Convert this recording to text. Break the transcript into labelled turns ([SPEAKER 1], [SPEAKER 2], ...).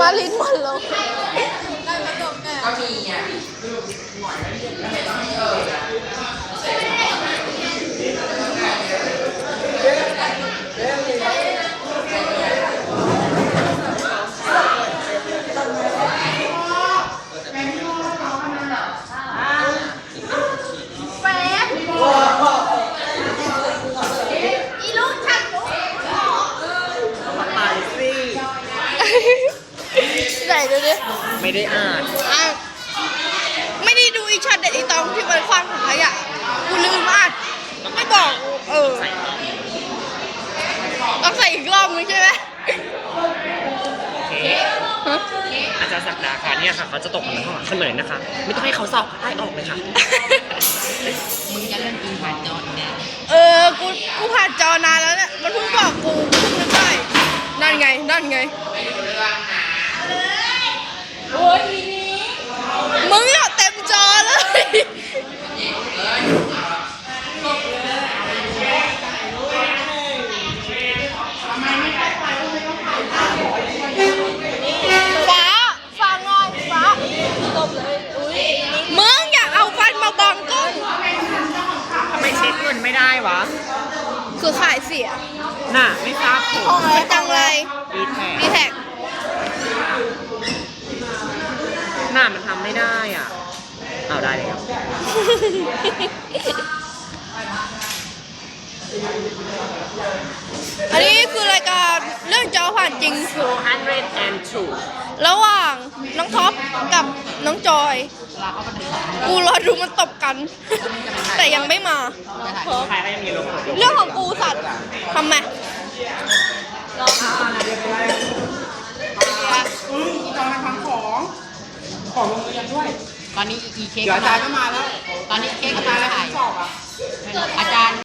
[SPEAKER 1] มาลิ้นหมดแล้ว
[SPEAKER 2] ก็มีอะ
[SPEAKER 1] แฟบอีลูกฉันลูก
[SPEAKER 2] ตายสิ
[SPEAKER 1] ไหน ดูดิ
[SPEAKER 2] ไม่ได้อ่าน
[SPEAKER 1] อ้าวไม่ได้ดูอีชัดเด็ดอีตองที่มันคว้างถังขยะกูลืมมากไม่บอกเออ
[SPEAKER 2] ใส่รอบ
[SPEAKER 1] ต้องใส่อีกรอบนึงใช่ไหม
[SPEAKER 2] โอเค
[SPEAKER 1] ฮะ
[SPEAKER 2] อาจารย์ศักดาค่ะเนี่ยค่ะเขาจะตกมาข้างหลังเฉลยนะคะ ไม่ต้องให้เขาสอบไล่ออกเลยค่ะ มึงจะเล่นกินผ่านจอเนี่ย
[SPEAKER 1] เออกูกูผ่านจอนานแล้วเนี่ยมันเพิ่งบอกกูกูเพิ่งนึกได้นั่นไงนั่นไง
[SPEAKER 2] ไมเช็คเงินไม่ได้วะ
[SPEAKER 1] คือขายเสีย
[SPEAKER 2] น่ะ ไม่ทราบผล
[SPEAKER 1] ของอะไรจังเลย
[SPEAKER 2] ดีแท็
[SPEAKER 1] ดีแท็ก
[SPEAKER 2] น่ะมันทำไม่ได้อะ เอาได้แล้ว
[SPEAKER 1] อันนี้คือรายการเรื่องจอผ่านจริง องจอย กูรอดูมันตบกัน แต่ยังไม่มา
[SPEAKER 2] ใครก็ยังมีลมหมดอยู่
[SPEAKER 1] เรื่องของกูสัตว์ทำไม
[SPEAKER 3] ตอนนี้อีเค้ก
[SPEAKER 2] เดี๋ยวอาจารย์ก็มาแล้ว
[SPEAKER 3] ตอนนี้เค้กก็มาแล้วถ่ายอาจารย์